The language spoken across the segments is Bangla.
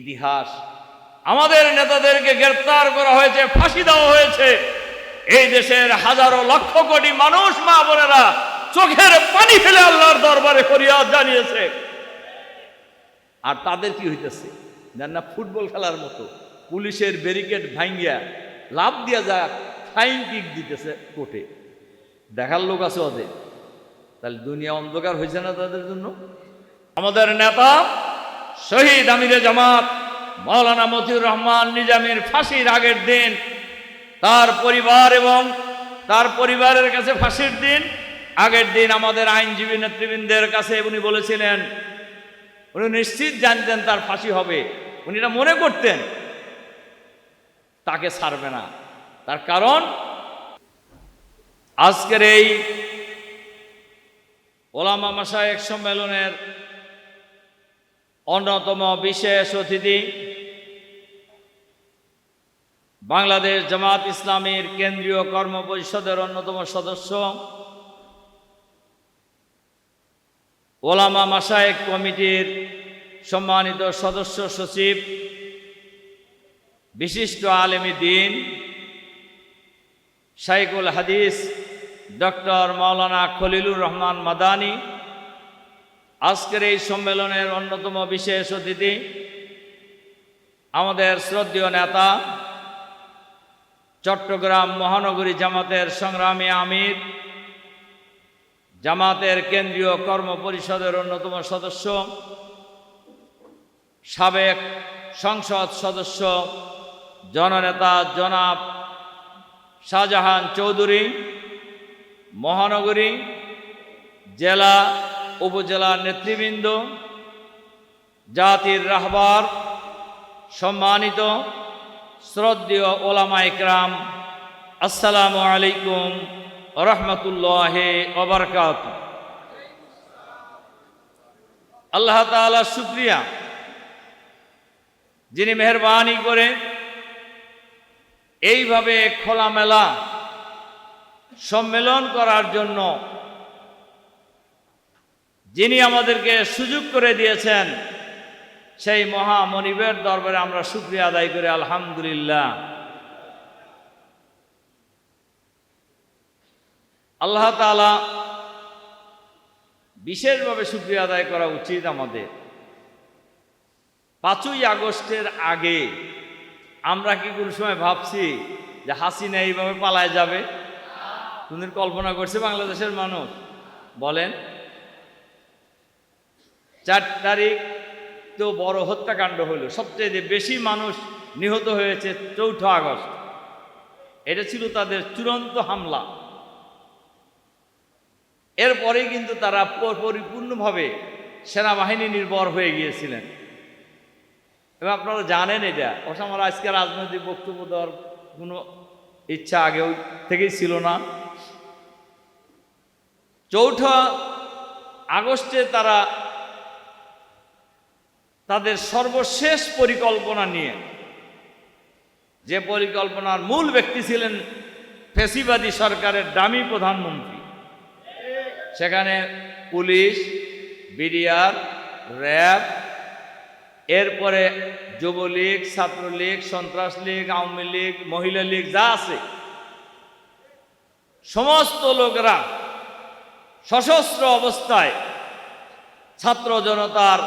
ইতিহাস। আমাদের নেতাদেরকে গ্রেপ্তার করা হয়েছে, ফাঁসি দেওয়া হয়েছে। এই দেশের হাজারো লক্ষ কোটি মানুষ, মা বোনেরা চোখের পানি ফেলে আল্লাহর দরবারে ফরিয়াদ জানিয়েছে। আর তাদের কি হইতেছে? জান না, ফুটবল খেলার মতো। পুলিশের ব্যারিকেড ভাঙ্গিয়া লাভ দিয়া যাক ফাইন কিক দিতেছে কোর্টে। দেখার লোক আছে ওদের তাহলে দুনিয়া অন্ধকার হয়েছে না তাদের জন্য? আমাদের নেতা শহীদ আমিরে জামাত, মাওলানা মতিউর রহমান নিজামীর ফাঁসির আগের দিন, তার পরিবার এবং তার পরিবারের কাছে ফাঁসির দিন, আগের দিন আমাদের আইনজীবী নেতৃবৃন্দের কাছে উনি বলেছিলেন, উনি নিশ্চিত জানতেন তার ফাঁসি হবে। উনি এটা মনে করতেন, তাকে ছাড়বে না। তার কারণ, আজকের এই ওলামা মাসায়েক সম্মেলনের অন্যতম বিশেষ অতিথি বাংলাদেশ জামাত ইসলামীর কেন্দ্রীয় কর্ম পরিষদের অন্যতম সদস্য, ওলামা মাসায়েক কমিটির সম্মানিত সদস্য সচিব, বিশিষ্ট আলেমী দিন শাইকুল হাদিস ডক্টর মাওলানা খলিলুর রহমান মাদানী আজকের এই সম্মেলনের অন্যতম বিশেষ অতিথি আমাদের শ্রদ্ধীয় নেতা, চট্টগ্রাম মহানগরী জামাতের সংগ্রামী আমির, জামাতের কেন্দ্রীয় কর্ম পরিষদের অন্যতম সদস্য, সাবেক সংসদ সদস্য, জননেতা জনাব শাহজাহান চৌধুরী, মহানগরী, জেলা উপজেলার নেতৃবৃন্দ, জাতির রাহবার, সম্মানিত শ্রদ্ধেয় ওলামা ইকরাম আসসালামু আলাইকুম রহমতুল্লাহ ওবরকাত আল্লাহ তাআলা শুক্রিয়া। যিনি মেহরবানি করে এইভাবে খোলামেলা সম্মেলন করার জন্য যিনি আমাদেরকে সুযোগ করে দিয়েছেন, সেই মহামনিবের দরবারে আমরা শুক্রিয়া আদায় করি, আলহামদুলিল্লাহ। আল্লাহ তালা বিশেষভাবে শুক্রিয়া আদায় করা উচিত আমাদের। পাঁচই আগস্টের আগে আমরা কি কোনো সময় ভাবছি যে হাসিনা এইভাবে পালায় যাবে? কোনদিন কল্পনা করছে বাংলাদেশের মানুষ? বলেন। চার তারিখ তো বড় হত্যাকাণ্ড হলো। সবচেয়ে বেশি মানুষ নিহত হয়েছে চৌঠা আগস্ট। এটা ছিল তাদের চূড়ান্ত হামলা। এরপরে কিন্তু তারা পরিপূর্ণভাবে সেনাবাহিনী নির্ভর হয়ে গিয়েছিলেন। এবং আপনারা জানেন এটা আমার আজকে রাজনৈতিক বক্তব্য দেওয়ার কোনো ইচ্ছা আগেও থেকেই ছিল না। চৌঠা আগস্টে তারা তাদের সর্বশেষ পরিকল্পনা নিয়ে। যে পরিকল্পনার মূল ব্যক্তি ছিলেন ফেসিবাদী সরকারের দামি প্রধানমন্ত্রী। সেখানে পুলিশ, বিডিআর, র্যাব, এরপরে যুবলীগ, ছাত্রলীগ সন্ত্রাস লীগ আওয়ামী লীগ মহিলা লীগ যা আছে। সমস্ত লোকরা সশস্ত্র অবস্থায় ছাত্র জনতার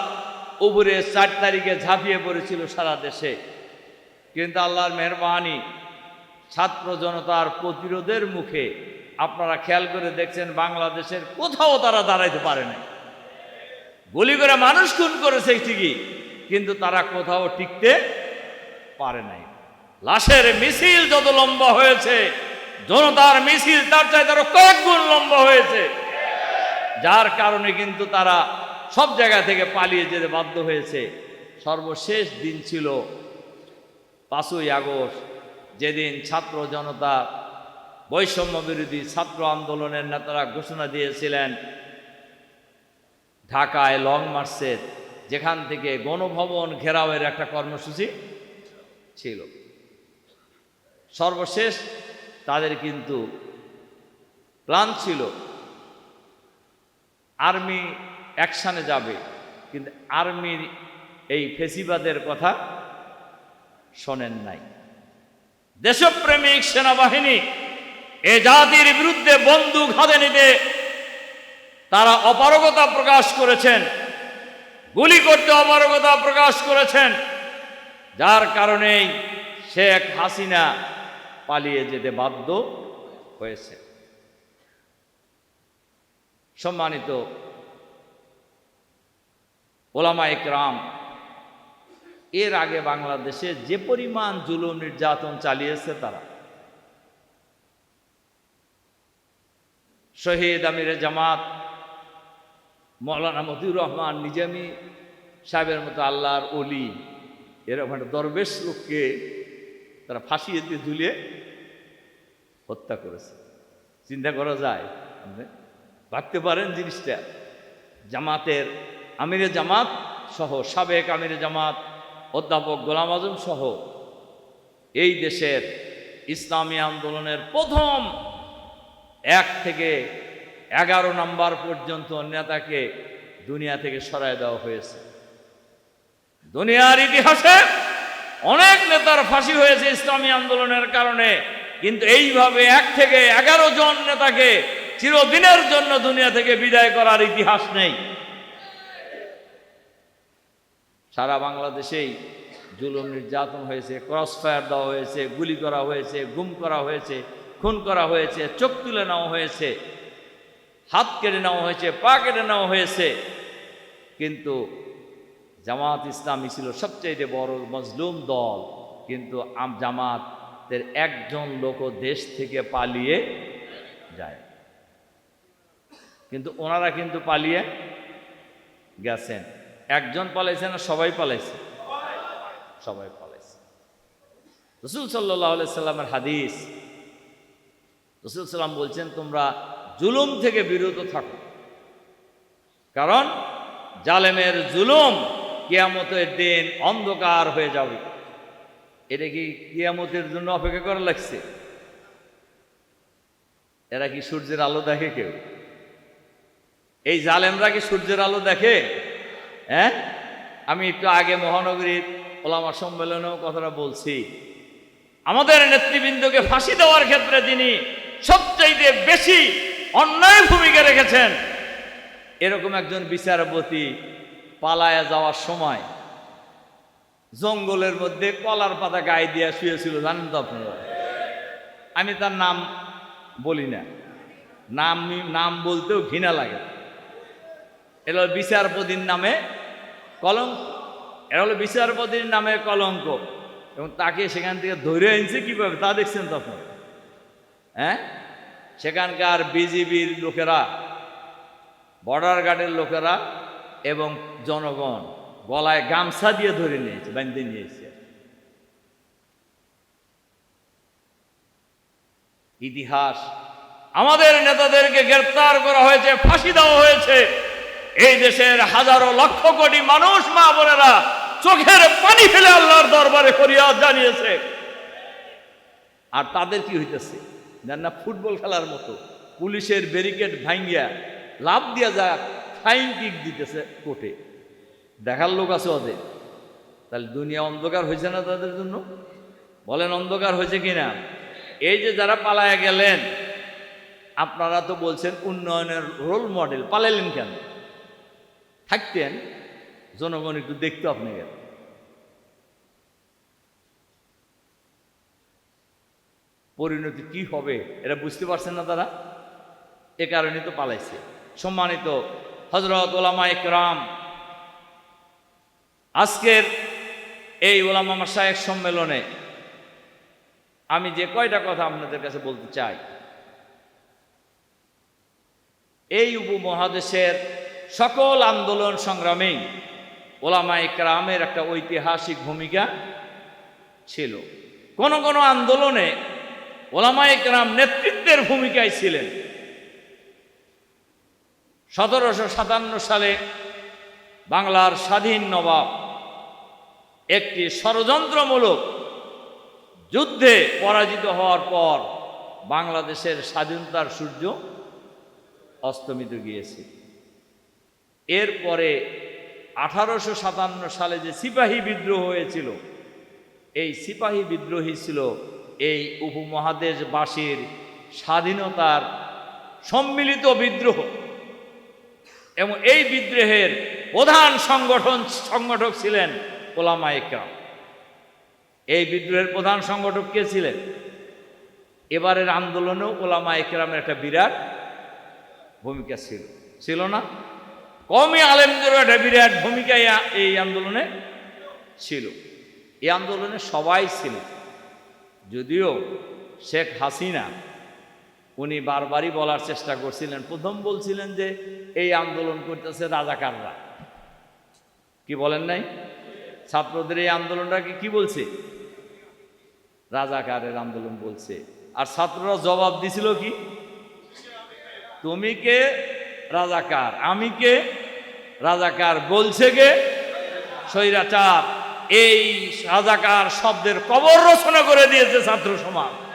উপরে চার তারিখে ঝাঁপিয়ে পড়েছিল সারা দেশে। কিন্তু আল্লাহর মেহরবানি ছাত্র জনতার প্রতিরোধের মুখে আপনারা খেয়াল করে দেখছেন বাংলাদেশের কোথাও তারা দাঁড়াইতে পারে না গুলি করে মানুষ খুন করেছে ঠিকই, কিন্তু তারা কোথাও টিকতে পারে নাই। লাশের মিছিল যত লম্বা হয়েছে, জনতার মিছিল তার চাইতে আরও কয়েক গুণ লম্বা হয়েছে। যার কারণে কিন্তু তারা সব জায়গা থেকে পালিয়ে যেতে বাধ্য হয়েছে। সর্বশেষ দিন ছিল পাঁচই আগস্ট। যেদিন ছাত্র জনতা বৈষম্য বিরোধী ছাত্র আন্দোলনের নেতারা ঘোষণা দিয়েছিলেন, ঢাকায় লং মার্চের যেখান থেকে গণভবন ঘেরাওয়ের একটা কর্মসূচি ছিল। সর্বশেষ তাদের কিন্তু প্ল্যান ছিল, আর্মি অ্যাকশানে যাবে। কিন্তু আর্মির এই ফেসিবাদের কথা শোনেন নাই। দেশপ্রেমিক সেনাবাহিনী এ জাতির বিরুদ্ধে বন্দুক হাতে নিতে তারা অপারগতা প্রকাশ করেছেন। গুলি করতে অপারগতা প্রকাশ করেছেন। যার কারণেই শেখ হাসিনা পালিয়ে যেতে বাধ্য হয়েছে। সম্মানিত ওলামা একরাম, এর আগে বাংলাদেশে যে পরিমাণ জুলুম নির্যাতন চালিয়েছে তারা। শহীদ আমিরে জামাত, মৌলানা মতিউর রহমান নিজামি সাহেবের মতো আল্লাহর অলি এরকম একটা দরবেশ লোককে তারা ফাঁসিয়ে দিয়ে ঝুলিয়ে হত্যা করেছে। চিন্তা করা যায় ভাবতে পারেন জিনিসটা, জামাতের আমিরে জামাত সহ, সাবেক আমিরে জামাত, অধ্যাপক গোলাম আজম সহ, এই দেশের ইসলামী আন্দোলনের প্রথম এক থেকে এগারো নাম্বার পর্যন্ত নেতাকে দুনিয়া থেকে সরায় দেওয়া হয়েছে। দুনিয়ার ইতিহাসে অনেক নেতার ফাঁসি হয়েছে ইসলামী আন্দোলনের কারণে, কিন্তু এইভাবে এক থেকে এগারো জন নেতাকে চিরদিনের জন্য দুনিয়া থেকে বিদায় করার ইতিহাস নেই। সারা বাংলাদেশেই জুলুম নির্যাতন হয়েছে ক্রস ফায়ার দেওয়া হয়েছে, গুলি করা হয়েছে, গুম করা হয়েছে, খুন করা হয়েছে, চোখ তুলে নেওয়া হয়েছে, হাত কেটে নেওয়া হয়েছে, পা কেটে নেওয়া হয়েছে। কিন্তু জামাত ইসলামী ছিল সবচেয়ে বড় মজলুম দল, কিন্তু আম জামাতের একজন লোক দেশ থেকে পালিয়ে যায়। কিন্তু ওনারা কিন্তু পালিয়ে গেছেন। একজন পালাইছে না সবাই পালাইছে? সবাই পালাইছে। রসুল সাল্লাহ সাল্লামের হাদিস, রসুল সাল্লাম বলছেন, তোমরা জুলুম থেকে বিরত থাকো। কারণ জালেমের জুলুম কিয়ামতের দিন অন্ধকার হয়ে যাবে। এটা কি কিয়ামতের জন্য অপেক্ষা করা লাগছে? এরা কি সূর্যের আলো দেখে কেউ? এই জালেমরা কি সূর্যের আলো দেখে? হ্যাঁ? আমি একটু আগে মহানগরীর ওলামা সম্মেলনেও কথাটা বলছি। আমাদের নেতৃবৃন্দকে ফাঁসি দেওয়ার ক্ষেত্রে তিনি সবচাইতে বেশি অন্যায় ভূমিকা রেখেছেন। এরকম একজন বিচারপতি পালায়া যাওয়ার সময় জঙ্গলের মধ্যে কলার পাতা গায়ে দিয়ে শুয়েছিল, জানেন তো আপনারা? আমি তার নাম বলি না। নাম নাম বলতেও ঘৃণা লাগে। এটা বিচারপতির নামে কলঙ্ক। এটা হলো বিচারপতির নামে কলঙ্ক। এবং তাকে সেখান থেকে ধরে আনছে কীভাবে, তা দেখছেন তখন। হ্যাঁ? সেখানকার বিজিবির লোকেরা, বর্ডার গার্ডের লোকেরা এবং জনগণ গলায় গামছা দিয়ে ধরে নিয়েছে, বাঁধে নিয়েছে। ইতিহাস আমাদের নেতাদেরকে গ্রেপ্তার করা হয়েছে, ফাঁসি দেওয়া হয়েছে। এই দেশের হাজারো লক্ষ কোটি মানুষ, মা বোনেরা, চোখের পানি ফেলে আল্লাহর দরবারে ফরিয়াদ জানিয়েছে। আর তাদের কি হইতেছে? জান না, ফুটবল খেলার মতো পুলিশের ব্যারিকেড ভাঙ্গিয়া লাভ দিয়া যা ফাইন কিক দিতেছে কোর্টে। দেখার লোক আছে ওদের। তাহলে দুনিয়া অন্ধকার হয়েছে না তাদের জন্য? বলেন, অন্ধকার হয়েছে কিনা? এই যে যারা পালায়া গেলেন, আপনারা তো বলছেন উন্নয়নের রোল মডেল পালাইলেন কেন? থাকতেন, জনগণ একটু দেখতো আপনাকে। পরিণতি কি হবে, এটা বুঝতে পারছেন না তারা? এ কারণে তো পালাইছে। সম্মানিত হজরত ওলামা একরাম, আজকের এই ওলামা মাসায়েক সম্মেলনে আমি যে কয়টা কথা আপনাদের কাছে বলতে চাই। এই উপমহাদেশের সকল আন্দোলন সংগ্রামে ওলামা একরামের একটা ঐতিহাসিক ভূমিকা ছিল। কোন কোন আন্দোলনে ওলামা একরাম নেতৃত্বের ভূমিকায় ছিলেন। সতেরোশো সাতান্ন সালে বাংলার স্বাধীন নবাব, একটি ষড়যন্ত্রমূলক যুদ্ধে পরাজিত হওয়ার পর বাংলাদেশের স্বাধীনতার সূর্য অস্তমিত গিয়েছে। এরপরে আঠারোশো সাতান্ন সালে যে সিপাহী বিদ্রোহ হয়েছিল, এই সিপাহী বিদ্রোহী ছিল এই উপমহাদেশবাসীর স্বাধীনতার সম্মিলিত বিদ্রোহ। এবং এই বিদ্রোহের প্রধান সংগঠন, সংগঠক ছিলেন ওলামা একরাম এই বিদ্রোহের প্রধান সংগঠক কে ছিলেন? এবারের আন্দোলনেও ওলামা একরামের একটা বিরাট ভূমিকা ছিল। ছিল না? কমই আলেমদেরও একটা বিরাট ভূমিকা এই- এই আন্দোলনে ছিল। এই আন্দোলনে সবাই ছিল। যদিও শেখ হাসিনা, উনি বারবারই বলার চেষ্টা করছিলেন। প্রথম বলছিলেন যে, এই আন্দোলন করতেছে রাজাকাররা। কি বলেন নাই? ছাত্রদের এই আন্দোলনটাকে কি বলছে? রাজাকারের আন্দোলন বলছে। আর ছাত্ররা জবাব দিছিল কি? তুমি কে? রাজাকার। আমি কে? রাজাকার বলছে কে? স্বৈরাচার। এই রাজাকার শব্দের কবর রচনা করে দিয়েছে ছাত্র সমাজ।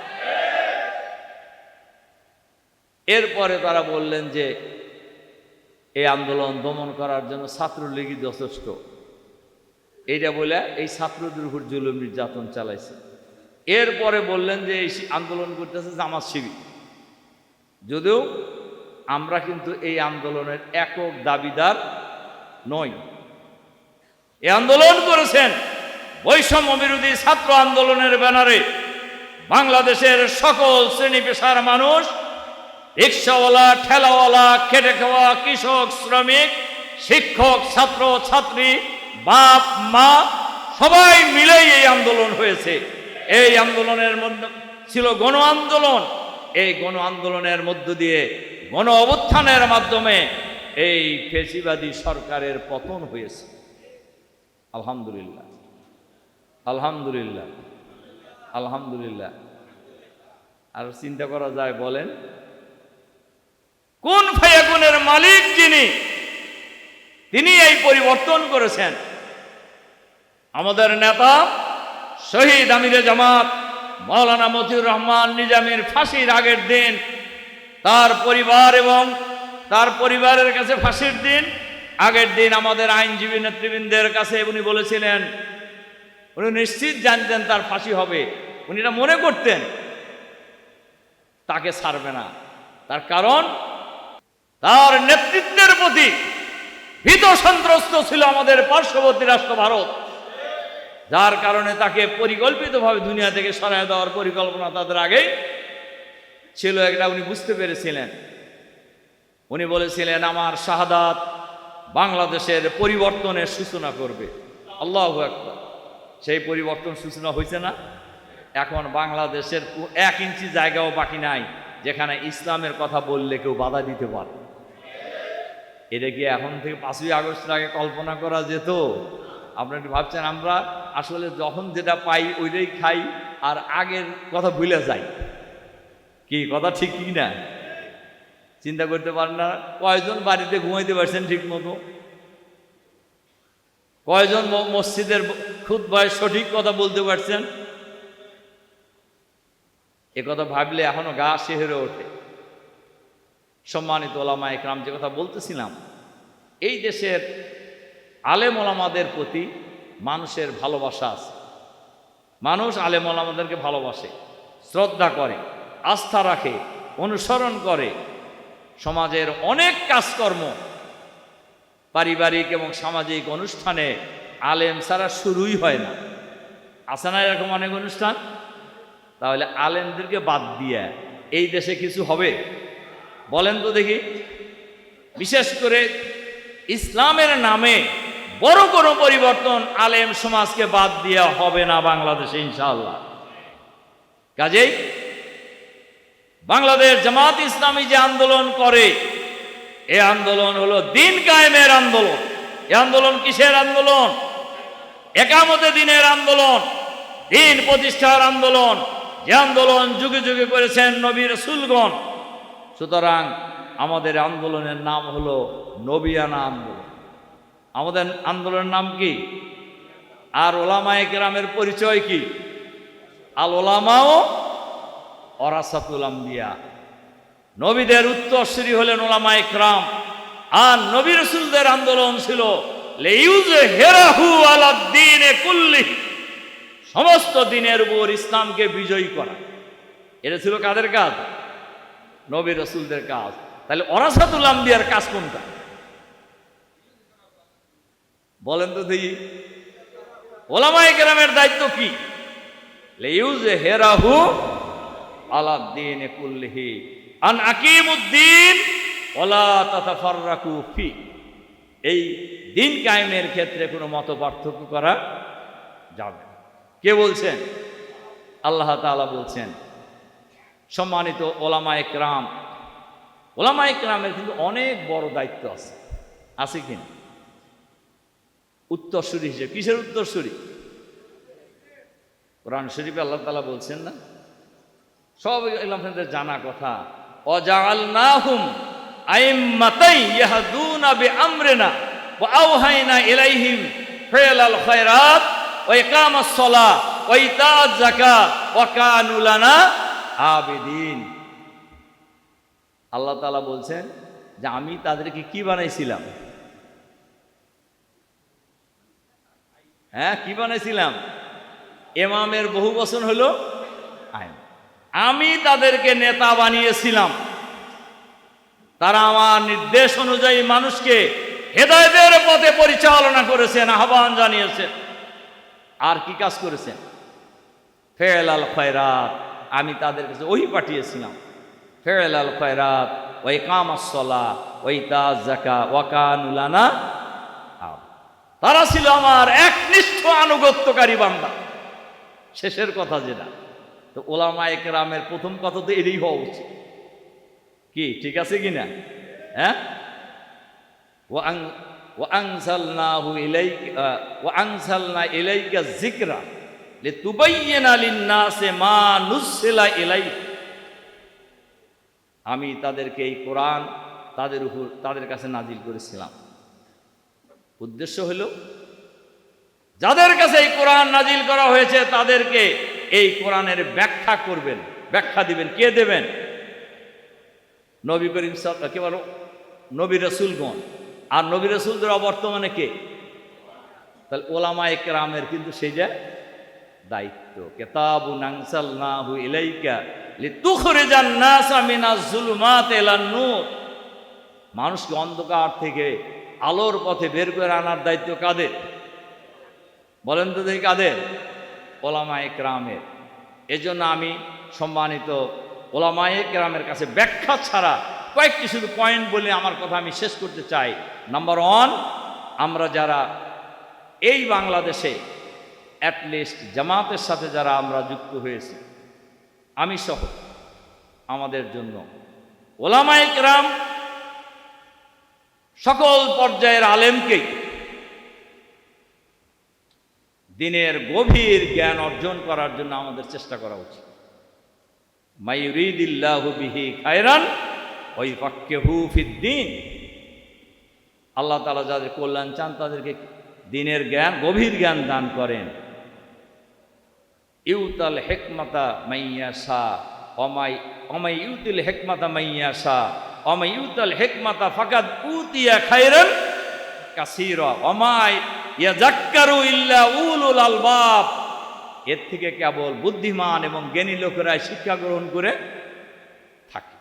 এরপরে তারা বললেন যে, এই আন্দোলন দমন করার জন্য ছাত্রলীগই যথেষ্ট। এইটা বলে এই ছাত্রদের উপর জুলুম নির্যাতন চালাইছে। এরপরে বললেন যে, এই আন্দোলন করতেছে জামাত শিবির। যদিও আমরা কিন্তু এই আন্দোলনের একক দাবিদার নই। এই আন্দোলন করেছেন বৈষম্য বিরোধী ছাত্র আন্দোলনের ব্যানারে বাংলাদেশের সকল শ্রেণি পেশার মানুষ, রিক্সাওয়ালা, ঠেলাওয়ালা খেটে খাওয়া কৃষক, শ্রমিক, শিক্ষক, ছাত্র, ছাত্রী, বাপ, মা, সবাই মিলেই এই আন্দোলন হয়েছে। এই আন্দোলনের মধ্যে ছিল গণ আন্দোলন। এই গণ আন্দোলনের মধ্য দিয়ে গণ অবত্থানের মাধ্যমে এই ফেসিবাদী সরকারের পতন হয়েছে। আলহামদুলিল্লাহ। আলহামদুলিল্লাহ। আলহামদুলিল্লাহ। আর চিন্তা করা যায় বলেন, কোন ফায়াগুনের মালিক যিনি, তিনি এই পরিবর্তন করেছেন? আমাদের নেতা শহীদ আমিরে জামাত, মাওলানা মতিউর রহমান নিজামের ফাঁসির আগের দিন তার পরিবার এবং তার পরিবারের কাছে ফাঁসির দিন। আগের দিন আমাদের আইনজীবী নেতৃবৃন্দের কাছে উনি বলেছিলেন, উনি নিশ্চিত জানতেন তার ফাঁসি হবে। উনি এটা মনে করতেন, তাকে ছাড়বে না। তার কারণ, তার নেতৃত্বের প্রতি ভীত সন্ত্রস্ত ছিল আমাদের পার্শ্ববর্তী রাষ্ট্র ভারত। যার কারণে তাকে পরিকল্পিতভাবে দুনিয়া থেকে সরায় দেওয়ার পরিকল্পনা তাদের আগেই ছিল এটা উনি বুঝতে পেরেছিলেন। উনি বলেছিলেন, আমার শাহাদাত বাংলাদেশের পরিবর্তনের সূচনা করবে। আল্লাহ একবার সেই পরিবর্তন সূচনা হয়েছে না? এখন বাংলাদেশের এক ইঞ্চি জায়গাও বাকি নাই, যেখানে ইসলামের কথা বললে কেউ বাধা দিতে পারে। এটা কি এখন থেকে পাঁচই আগস্ট আগে কল্পনা করা যেত? আপনারা একটু ভাবছেন, আমরা আসলে যখন যেটা পাই, ওইটাই খাই, আর আগের কথা ভুলে যাই। কি, কথা ঠিক কি না? চিন্তা করতে পারেন না, কয়জন বাড়িতে ঘুমাইতে পারছেন ঠিক মতো? কয়জন মসজিদের খুদ বয়স সঠিক কথা বলতে পারছেন? এ কথা ভাবলে এখনও গা শেহরে ওঠে। সম্মানিত ওলামা একরাম, যে কথা বলতেছিলাম, এই দেশের আলেম ওলামাদের প্রতি মানুষের ভালোবাসা আছে। মানুষ আলেম ওলামাদেরকে ভালোবাসে, শ্রদ্ধা করে। আস্থা রাখে, অনুসরণ করে। সমাজের অনেক কাজকর্ম পারিবারিক এবং সামাজিক অনুষ্ঠানে আলেম ছাড়া শুরুই হয় না। আছে না এরকম অনেক অনুষ্ঠান? তাহলে আলেমদেরকে বাদ দিয়ে এই দেশে কিছু হবে? বলেন তো দেখি। বিশেষ করে ইসলামের নামে বড় কোনো পরিবর্তন আলেম সমাজকে বাদ দেওয়া হবে না বাংলাদেশে ইনশাল্লাহ কাজেই বাংলাদেশ জামাত ইসলামী যে আন্দোলন করে, এ আন্দোলন হলো দিন কায়েমের আন্দোলন। এ আন্দোলন কিসের আন্দোলন? একামতে দিনের আন্দোলন, দিন প্রতিষ্ঠার আন্দোলন। যে আন্দোলন যুগে যুগে করেছেন নবীর সুলগণ সুতরাং আমাদের আন্দোলনের নাম হলো নবিয়ানা আন্দোলন। আমাদের আন্দোলনের নাম কি? আর ওলামায়ে কেরামের পরিচয় কি? আল ওলামাও অরাসাতুল আম্বিয়া। নবীদের উত্তরসূরি হলেন ওলামা ইকরাম। আর নবী রসুলদের আন্দোলন ছিল সমস্ত দিনের উপর ইসলামকে বিজয়ী করা। এটা ছিল কাদের কাজ? নবী রসুলদের কাজ। তাহলে অরাসাতুল আম্বিয়ার কাজ কোনটা? বলেন তো দেখি। ওলামায়ে কেরামের দায়িত্ব কি? লেইউজ হেরাহু আলাদ্দিন ওলা ফি। এই দিন কায়েমের ক্ষেত্রে কোনো মত পার্থক্য করা যাবে কে বলছেন? আল্লাহ তাআলা বলছেন, সম্মানিত ওলামা একরাম, ওলামা একরামের কিন্তু অনেক বড় দায়িত্ব আছে। আছে কিনা উত্তরসূরি হিসেবে। কিসের উত্তরসূরি? কোরআন শরীফে আল্লাহ তালা বলছেন না? সব আপনাদের জানা কথা। অজালনাহুম আইম্মাতাই ইয়াহদুনা বিআমরিনা ওয়া আওহাইনা ইলাইহিম ফিলাল খায়রাত ওয়া ইকামাস সালাহ ওয়া ইতাআজ যাকাত ওয়া কানু লানা আবিদিন। আল্লাহ তাআলা বলছেন যে আমি তাদেরকে কি বানাইছিলাম? হ্যাঁ কি বানাইছিলাম? এমামের বহু বচন হলো আমি তাদেরকে নেতা বানিয়েছিলাম। তারা আমার নির্দেশ অনুযায়ী মানুষকে হেদায়তের পথে পরিচালনা করেছেন, আহ্বান জানিয়েছেন। আর কি কাজ করেছেন? ফেল আল খয়রাত, আমি তাদের কাছে ওই পাঠিয়েছিলাম। ফেল আল খয়রাত ওই কামাসলা ওই তাজ জাকা ওয়াকানুলানা। তারা ছিল আমার একনিষ্ঠ আনুগত্যকারী বান্দা। শেষের কথা যেটা। তো ওলামা একরামের প্রথম কথা তো এটাই হওয়া উচিত। কি, ঠিক আছে কি না? হ্যাঁ? ওয়াং ওয়াংসালনাহু ইলাইকা ওয়াংসালনা ইলাইকা যিকরা লিতুবাইয়িনা লিন-নাসি মা নুসিলা ইলাই আমি তাদেরকে এই কোরআন তাদের উপর, তাদের কাছে নাজিল করেছিলাম। উদ্দেশ্য হলো, যাদের কাছে এই কোরআন নাজিল করা হয়েছে তাদেরকে এই কোরআনের ব্যাখ্যা করবেন। ব্যাখ্যা দিবেন। কে দেবেন? নবী করিম কে বলো? নবী রসুলগণ। আর নবী রসুলদের অবর্তমানে কে? তাহলে ওলামা একরামের কিন্তু সেই যে দায়িত্ব। কেতাবু নাংসাল নাহু ইলাইকা লিতুখরিজান নাসা মিনাজ জুলুমাত ইলান নূর। মানুষকে অন্ধকার থেকে আলোর পথে বের করে আনার দায়িত্ব কাদের? বলেন তো দেখি কাদের? ওলামা একরামের এজন্য আমি সম্মানিত ওলামা একরামের কাছে ব্যাখ্যা ছাড়া কয়েকটি শুধু পয়েন্ট বলে আমার কথা আমি শেষ করতে চাই। নাম্বার ওয়ান আমরা যারা এই বাংলাদেশে অ্যাটলিস্ট জামাতের সাথে যারা আমরা যুক্ত হয়েছি, আমি সহ আমাদের জন্য ওলামা একরাম সকল পর্যায়ের আলেমকেই দিনের গভীর জ্ঞান অর্জন করার জন্য আমাদের চেষ্টা করা উচিত। মাইরিদিল্লাহু বিহি খায়রান, ওই হু ফিদ্দিন। আল্লাহ তালা যাদের কল্যাণ চান, তাদেরকে দিনের জ্ঞান, গভীর জ্ঞান দান করেন। ইউতাল হেকমাতা মাইয়া শাহ অমাই অমাই ইউতিল হেকমাতা মাইয়া শাহ অমাই ইউতাল হেকমাতা ফাকাদ উতিয়া খাইরান কাসিরা, অমাই ইয়াজাক্কারু ইল্লা উলুল আলবাব। এর থেকে কেবল বুদ্ধিমান এবং জ্ঞানী লোকেরাই শিক্ষা গ্রহণ করে থাকে।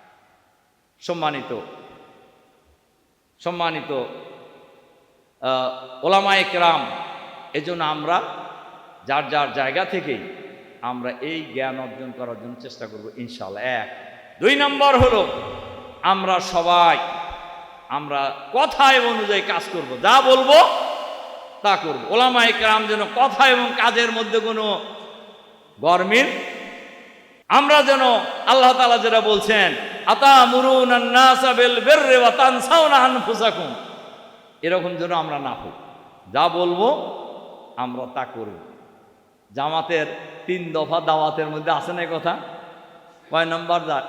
সম্মানিত সম্মানিত ওলামায়ে কেরাম এজন্য আমরা যার যার জায়গা থেকেই আমরা এই জ্ঞান অর্জন করার জন্য চেষ্টা করব ইনশাল্লাহ এক। দুই নম্বর হলো, আমরা সবাই, আমরা কথায় অনুযায়ী কাজ করব। যা বলব তা করব। ওলামা একরাম যেন কথা এবং কাজের মধ্যে কোনো গরমিল। আমরা যেন আল্লাহ তাআলা যেটা বলছেন আতা মুরুন এরকম যেন আমরা না হই। যা বলব আমরা তা করব। জামাতের তিন দফা দাওয়াতের মধ্যে আছে না কথা? কয় নম্বর দা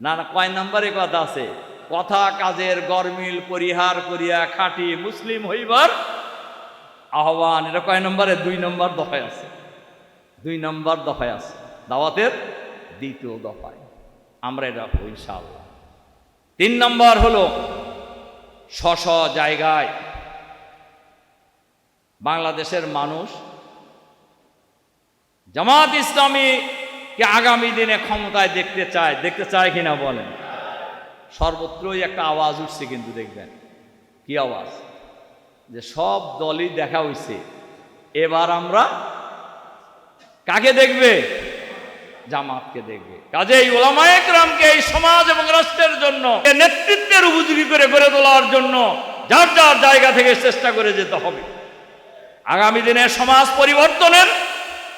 না না, কয় নম্বরে কথা আছে? কথা কাজের গরমিল পরিহার করিয়া খাটি মুসলিম হইবার আহ্বান। এটা কয় নম্বরে? দুই নম্বর দফায় আছে। দুই নম্বর দফায় আছে। দাওয়াতের দ্বিতীয় দফায়। আমরা এটা ইনশাআল্লাহ। তিন নম্বর হলো স্ব জায়গায় বাংলাদেশের মানুষ জামাত ইসলামীকে আগামী দিনে ক্ষমতায় দেখতে চায়। দেখতে চায় কিনা বলেন? সর্বত্রই একটা আওয়াজ উঠছে কিন্তু দেখবেন। কি আওয়াজ? যে সব দলই দেখা হইছে। এবার আমরা কাকে দেখবে? জামাতকে দেখবে। কাজেই ওলামায়ক রামকে এই সমাজ এবং রাষ্ট্রের জন্য নেতৃত্বের উপযোগী করে গড়ে তোলার জন্য যার যার জায়গা থেকে চেষ্টা করে যেতে হবে। আগামী দিনে সমাজ পরিবর্তনের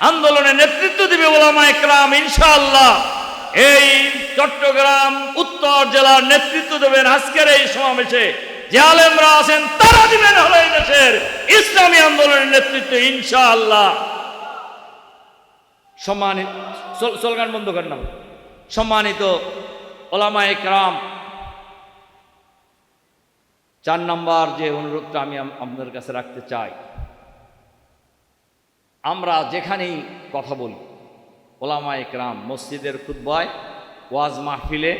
আন্দোলনে নেতৃত্ব দিবে ওলামা একরাম, ইনশাআল্লাহ। এই চট্টগ্রাম উত্তর জেলার নেতৃত্ব দেবেন আজকের এই সমাবেশে। যে আলেমরা আছেন, তারা দিবেন হলো এই দেশের ইসলামী আন্দোলনের নেতৃত্ব, ইনশাআল্লাহ। সম্মানিত স্লো- স্লোগান বন্ধ করেন সম্মানিত ওলামা একরাম চার নম্বর যে অনুরোধটা আমি আপনাদের কাছে রাখতে চাই। আমরা যেখানেই কথা বলি ওলামা একরাম মসজিদের খুদ্বায় ওয়াজ মাহফিলে,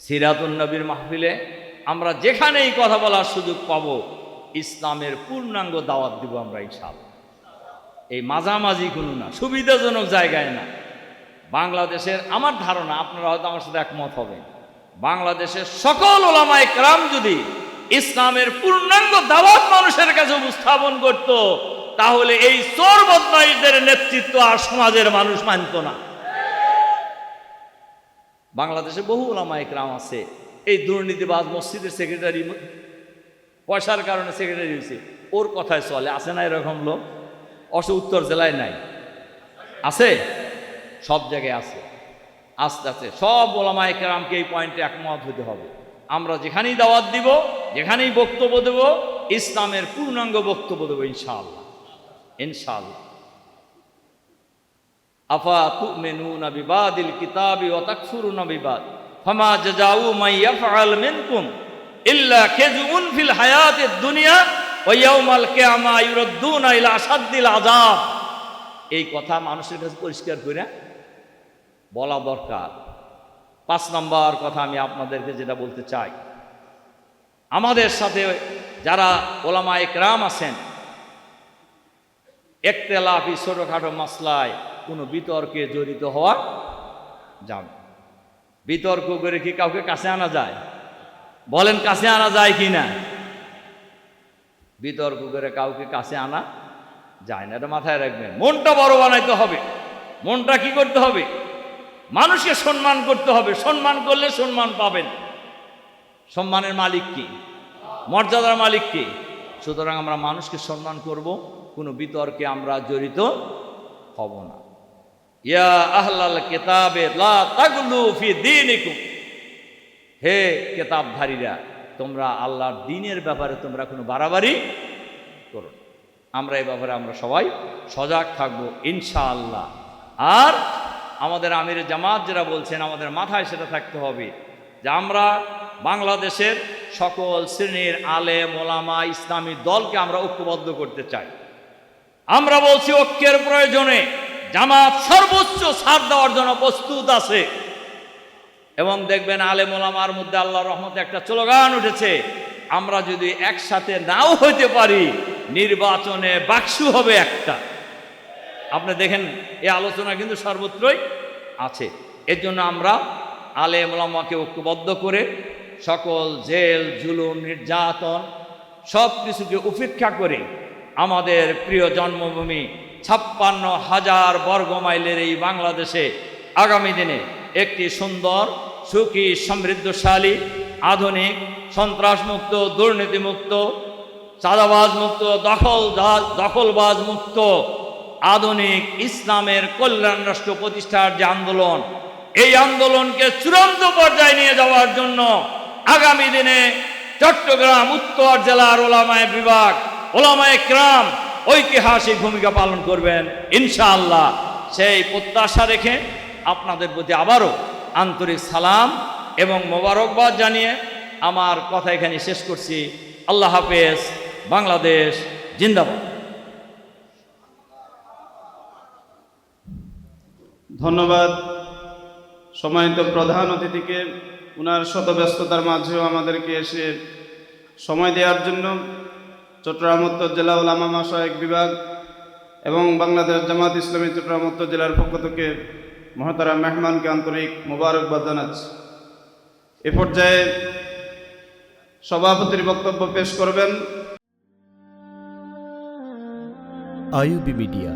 সিরাতুন নবীর মাহফিলে আমরা যেখানেই কথা বলার সুযোগ পাবো, ইসলামের পূর্ণাঙ্গ দাওয়াত দিব আমরা ইনশাআল্লাহ। এই মাঝামাঝি কোনো না, সুবিধাজনক জায়গায় না। বাংলাদেশের, আমার ধারণা, আপনারা হয়তো আমার সাথে একমত হবেন, বাংলাদেশের সকল ওলামায় ক্রাম যদি ইসলামের পূর্ণাঙ্গ দাওয়াত মানুষের কাছে উপস্থাপন করত তাহলে এই চোর বদমাইশদের নেতৃত্ব আর সমাজের মানুষ মানত না। বাংলাদেশে বহু ওলামা একরাম আছে। এই দুর্নীতিবাজ মসজিদের সেক্রেটারি পয়সার কারণে সেক্রেটারি হয়েছে। ওর কথায় চলে, আছে না এরকম লোক? অস উত্তর জেলায় নাই। আছে? সব জায়গায় আছে। আস্তে আস্তে সব ওলামা একরামকে এই পয়েন্টে একমত হতে হবে। আমরা যেখানেই দাওয়াত দিব, যেখানেই বক্তব্য দেব, ইসলামের পূর্ণাঙ্গ বক্তব্য দেবো ইনশাআল্লাহ। ইনশাআল্লাহ। আফা বিবাদিল কিতাবি ওয়া তাকফুরুনা বিবাদ। ফামা জাযাউ মান ইয়াফআল মিনকুম ইল্লা খিজউন ফিল হায়াতিদ দুনিয়া ওয়া ইয়াউমাল কিয়ামা ইউরাদ্দুনা ইলা আসাদ্দিল আযাব। এই কথা মানুষের কাছে পরিষ্কার করে বলা দরকার। পাঁচ নম্বর কথা আমি আপনাদেরকে যেটা বলতে চাই। আমাদের সাথে যারা ওলামা একরাম আছেন একতেলাফি ছোটোখাটো মাসলায় কোনো বিতর্কে জড়িত হওয়া যাবে বিতর্ক করে কি কাউকে কাছে আনা যায়? বলেন কাছে আনা যায় কি না? বিতর্ক করে কাউকে কাছে আনা যায় না, এটা মাথায় রাখবেন। মনটা বড় বানাইতে হবে। মনটা কি করতে হবে? মানুষকে সম্মান করতে হবে। সম্মান করলে সম্মান পাবেন। সম্মানের মালিক কি? মর্যাদার মালিক কি? সুতরাং আমরা মানুষকে সম্মান করব কোনো বিতর্কে আমরা জড়িত হব না। ইয়া আহলাল কেতাবে হে কেতাবধারীরা, তোমরা আল্লাহর দিনের ব্যাপারে তোমরা কোনো বাড়াবাড়ি করো আমরা এই ব্যাপারে আমরা সবাই সজাগ থাকব, ইনশাআল্লাহ। আর আমাদের আমির জামাত যারা বলছেন, আমাদের মাথায় সেটা থাকতে হবে যে আমরা বাংলাদেশের সকল শ্রেণির আলে ওলামা, ইসলামী দলকে আমরা ঐক্যবদ্ধ করতে চাই। আমরা বলছি ঐক্যের প্রয়োজনে জামাত সর্বোচ্চ ছাড় দেওয়ার জন্য প্রস্তুত আছে। এবং দেখবেন আলেম ওলামার মধ্যে আল্লাহ রহমতে একটা স্লোগান উঠেছে, আমরা যদি একসাথে নাও হইতে পারি, নির্বাচনে বাক্সু হবে একটা। আপনি দেখেন, এই আলোচনা কিন্তু সর্বত্রই আছে। এর জন্য আমরা আলেম ওলামাকে ঐক্যবদ্ধ করে সকল জেল, জুলুম, নির্যাতন সব কিছুকে উপেক্ষা করে আমাদের প্রিয় জন্মভূমি ছাপ্পান্ন হাজার বর্গ মাইলের এই বাংলাদেশে আগামী দিনে একটি সুন্দর, সুখী, সমৃদ্ধশালী, আধুনিক, সন্ত্রাসমুক্ত, দুর্নীতিমুক্ত চাঁদাবাজ মুক্ত দখল দখলবাজ মুক্ত আধুনিক ইসলামের কল্যাণ রাষ্ট্র প্রতিষ্ঠার যে আন্দোলন, এই আন্দোলনকে চূড়ান্ত পর্যায়ে নিয়ে যাওয়ার জন্য আগামী দিনে চট্টগ্রাম উত্তর জেলার ওলামায় বিভাগ ওলামায় ক্রাম ঐতিহাসিক ভূমিকা পালন করবেন, ইনশাআল্লাহ। সেই প্রত্যাশা রেখে আপনাদের প্রতি আবারও আন্তরিক সালাম এবং মোবারকবাদ জানিয়ে আমার কথা এখানে শেষ করছি। আল্লাহ হাফেজ, বাংলাদেশ জিন্দাবাদ। ধন্যবাদ। সম্মানিত প্রধান অতিথিকে, উনার শত ব্যস্ততার মাঝেও আমাদেরকে এসে সময় দেওয়ার জন্য চট্টগ্রাম উত্তর জেলা ওলামা মাসায়ক বিভাগ এবং বাংলাদেশ জামাত ইসলামী চট্টগ্রাম উত্তর জেলার পক্ষ থেকে মহাতারা মেহমানকে আন্তরিক মোবারকবাদ জানাচ্ছি। এ পর্যায়ে সভাপতির বক্তব্য পেশ করবেন আইউবি মিডিয়া।